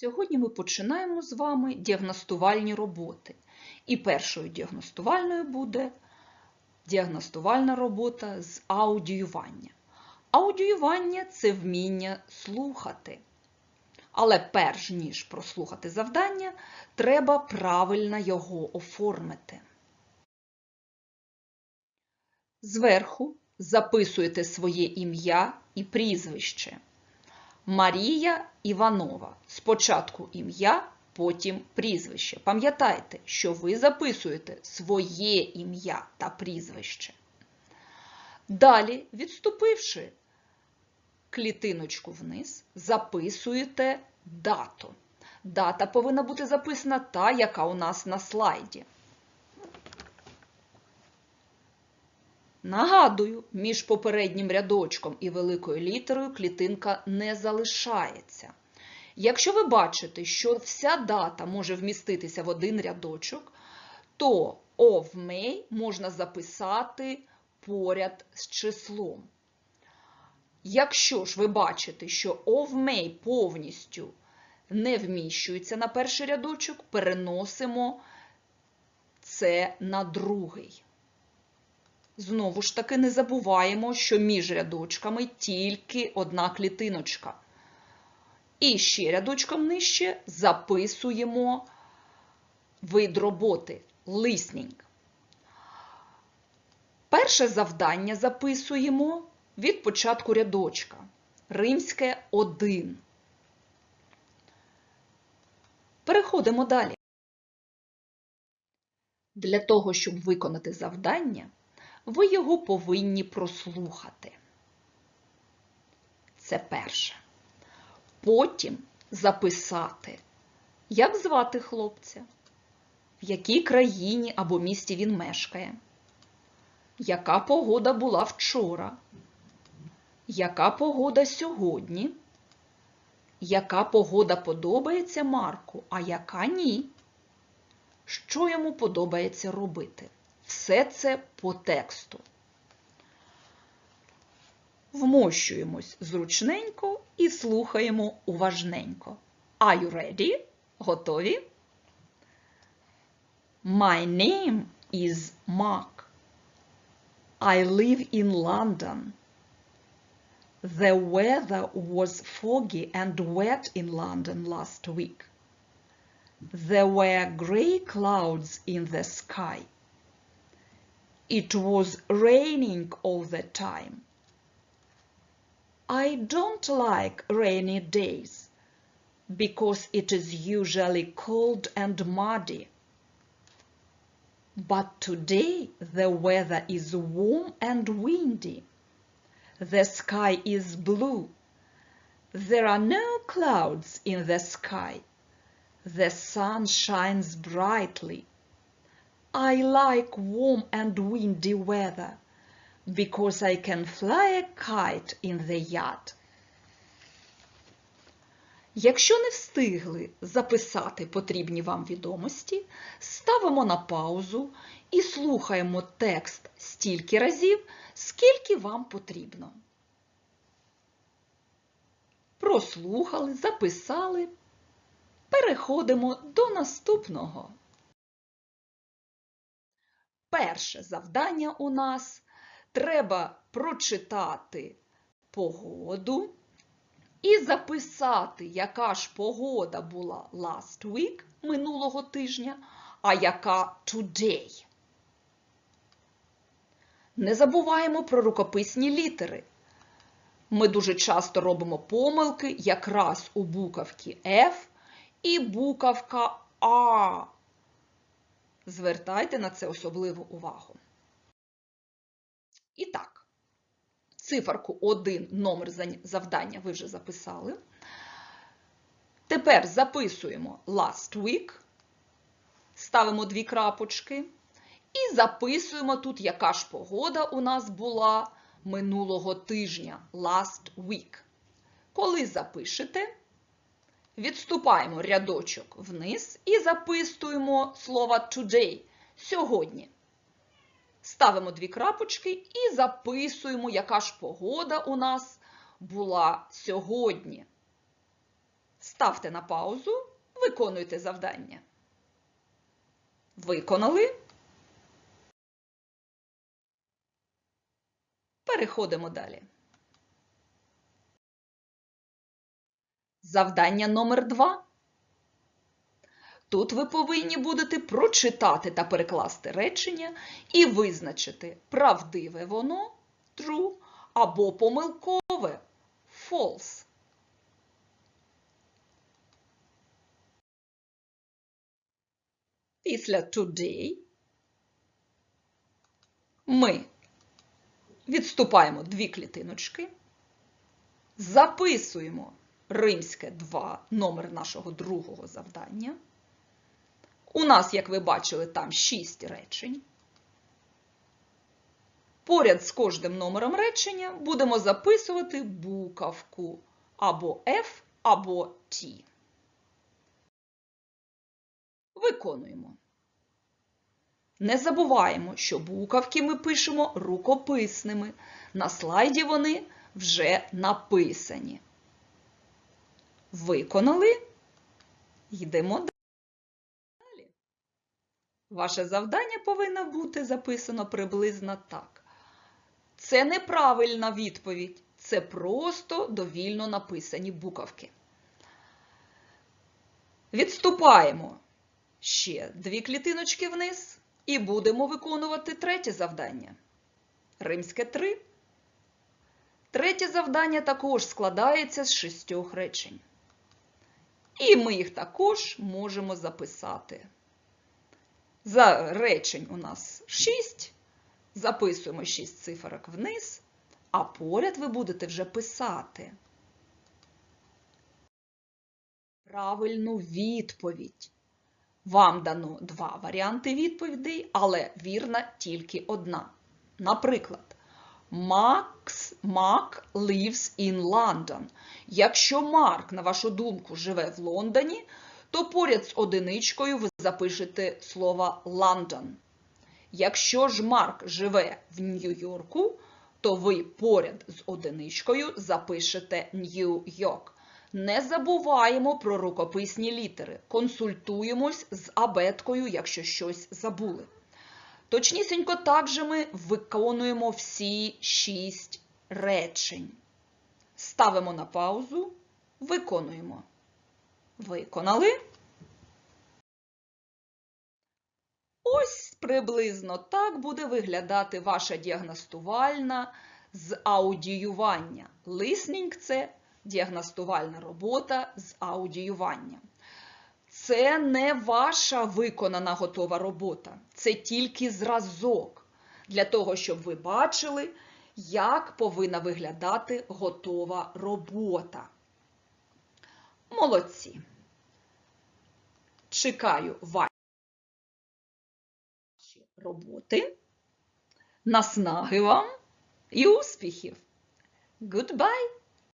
Сьогодні ми починаємо з вами діагностувальні роботи. І першою діагностувальною буде діагностувальна робота з аудіювання. Аудіювання це вміння слухати. Але перш ніж прослухати завдання, треба правильно його оформити. Зверху записуєте своє ім'я і прізвище. Марія Іванова. Спочатку ім'я, потім прізвище. Пам'ятайте, що ви записуєте своє ім'я та прізвище. Далі, відступивши клітиночку вниз, записуєте дату. Дата повинна бути записана та, яка у нас на слайді. Нагадую, між попереднім рядочком і великою літерою клітинка не залишається. Якщо ви бачите, що вся дата може вміститися в один рядочок, то of May можна записати поряд з числом. Якщо ж ви бачите, що of May повністю не вміщується на перший рядочок, переносимо це на другий. Знову ж таки, не забуваємо, що між рядочками тільки одна клітиночка. І ще рядочком нижче записуємо вид роботи listening. Перше завдання записуємо від початку рядочка. Римське 1. Переходимо далі. Для того, щоб виконати завдання, ви його повинні прослухати. Це перше. Потім записати, як звати хлопця, в якій країні або місті він мешкає, яка погода була вчора, яка погода сьогодні, яка погода подобається Марку, а яка ні. Що йому подобається робити? Все це по тексту. Вмощуємось зручненько і слухаємо уважненько. Are you ready? Готові? My name is Mark. I live in London. The weather was foggy and wet in London last week. There were grey clouds in the sky. It was raining all the time. I don't like rainy days because it is usually cold and muddy. But today the weather is warm and windy. The sky is blue. There are no clouds in the sky. The sun shines brightly. I like warm and windy weather because I can fly a kite in the yard. Якщо не встигли записати потрібні вам відомості, ставимо на паузу і слухаємо текст стільки разів, скільки вам потрібно. Прослухали, записали. Переходимо до наступного. Перше завдання у нас треба прочитати погоду і записати, яка ж погода була last week минулого тижня, а яка today. Не забуваємо про рукописні літери. Ми дуже часто робимо помилки якраз у буковці F і буковка А. Звертайте на це особливу увагу. І так, циферку 1, номер завдання ви вже записали. Тепер записуємо last week, ставимо дві крапочки і записуємо тут, яка ж погода у нас була минулого тижня, last week. Коли запишете, Відступаємо рядочок вниз і записуємо слово today сьогодні. Ставимо дві крапочки і записуємо, яка ж погода у нас була сьогодні. Ставте на паузу, виконуйте завдання. Виконали. Переходимо далі. Завдання номер два. Тут ви повинні будете прочитати та перекласти речення і визначити, правдиве воно true або помилкове false. Після today ми відступаємо дві клітиночки, записуємо римське 2 номер нашого другого завдання. У нас, як ви бачили, там 6 речень. Поряд з кожним номером речення будемо записувати буковку або F, або T. Виконуємо. Не забуваємо, що буковки ми пишемо рукописними. На слайді вони вже написані. Виконали. Йдемо далі. Ваше завдання повинно бути записано приблизно так. Це неправильна відповідь. Це просто довільно написані буковки. Відступаємо ще дві клітиночки вниз і будемо виконувати третє завдання. Римське 3. Третє завдання також складається з шістьох речень. І ми їх також можемо записати. За речень у нас 6. Записуємо 6 циферок вниз, а поряд ви будете вже писати правильну відповідь. Вам дано два варіанти відповідей, але вірна тільки одна. Наприклад, Max, Mark lives in London. Якщо Марк, на вашу думку, живе в Лондоні, то поряд з одиничкою ви запишете слово London. Якщо ж Марк живе в Нью-Йорку, то ви поряд з одиничкою запишете Нью-Йорк. Не забуваємо про рукописні літери. Консультуємось з абеткою, якщо щось забули. Точнісінько так же ми виконуємо всі шість речень. Ставимо на паузу, виконуємо. Виконали. Ось приблизно так буде виглядати ваша діагностувальна з аудіювання. Listening – це діагностувальна робота з аудіюванням. Це не ваша виконана готова робота, це тільки зразок для того, щоб ви бачили, як повинна виглядати готова робота. Молодці. Чекаю ваші роботи, наснаги вам і успіхів. Goodbye!